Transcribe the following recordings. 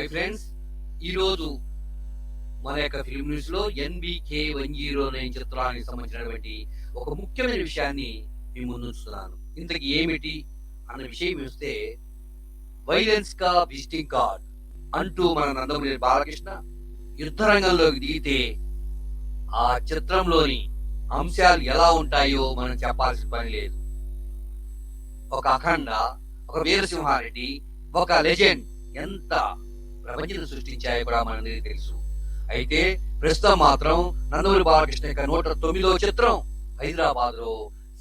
Hi friends. ఈరోజు మన యొక్క ఫిల్మ్ న్యూస్లో ఎన్బికే వన్ జీరో నైన్ చిత్రానికి సంబంధించినటువంటి ఒక ముఖ్యమైన విషయాన్ని మీ ముందుంచుతున్నాను ఇంతకి ఏమిటి అన్న విషయం వస్తే వైలెన్స్ కా విజిటింగ్ కార్డ్ అంటూ మన నందమూరి బాలకృష్ణ యుద్ధ రంగంలోకి దిగితే ఆ చిత్రంలోని అంశాలు ఎలా ఉంటాయో మనం చెప్పాల్సిన పని లేదు. ఒక అఖండ ఒక వీరసింహారెడ్డి ఒక లెజెండ్ ఎంత ప్రపంచం సృష్టించాయో కూడా మనందరికీ తెలుసు. అయితే ప్రస్తుతం మాత్రం నందమూరి బాలకృష్ణ యొక్క నూట తొమ్మిదో చిత్రం హైదరాబాద్లో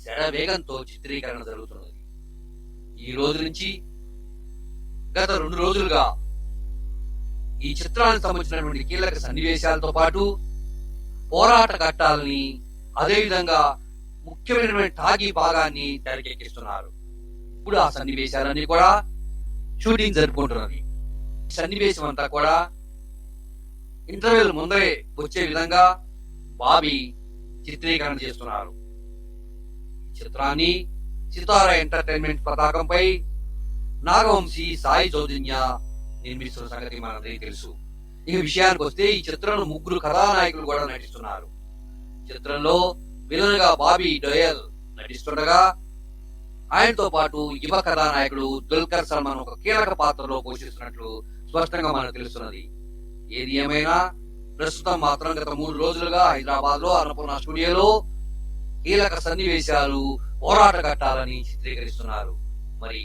శరవేగంతో చిత్రీకరణ జరుగుతున్నది. ఈ రోజు నుంచి గత రెండు రోజులుగా ఈ చిత్రానికి సంబంధించినటువంటి కీలక సన్నివేశాలతో పాటు పోరాట ఘట్టాలని అదేవిధంగా ముఖ్యమైనటువంటి టాగి భాగాన్ని తెరకెక్కిస్తున్నారు. ఇప్పుడు ఆ సన్నివేశాలన్నీ కూడా షూటింగ్ జరుపుకుంటున్నది. సన్నివేశం అంతా కూడా ఇంటర్వ్యూల ముందరే వచ్చే విధంగా బాబీ చిత్రీకరణ చేస్తున్నారు. చిత్రాన్ని సితార ఎంటర్టైన్మెంట్ పతాకంపై నాగవంశీ సాయి చౌదన్య నిర్మిస్తున్న సంగతి మనందరికీ తెలుసు. ఈ విషయానికి వస్తే ఈ చిత్రంలో ముగ్గురు కథానాయకులు కూడా నటిస్తున్నారు. చిత్రంలో విలన్గా బాబీ డోయల్ నటిస్తుండగా ఆయనతో పాటు యువ కథానాయకుడు దుల్కర్ సల్మాన్ ఒక కీలక పాత్రలో పోషిస్తున్నట్లు స్పష్టంగా మనకు తెలుస్తున్నది. ఏది ఏమైనా ప్రస్తుతం మాత్రం గత మూడు రోజులుగా హైదరాబాద్లో అన్నపూర్ణ స్టూడియోలో కీలక సన్నివేశాలు పోరాట ఘట్టాలని చిత్రీకరిస్తున్నారు. మరి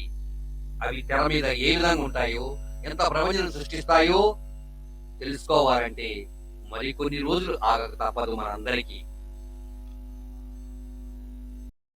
అవి తెర మీద ఏ విధంగా ఉంటాయో ఎంత ప్రపంచం సృష్టిస్తాయో తెలుసుకోవాలంటే మరి కొన్ని రోజులు ఆగక తప్పదు మనందరికీ.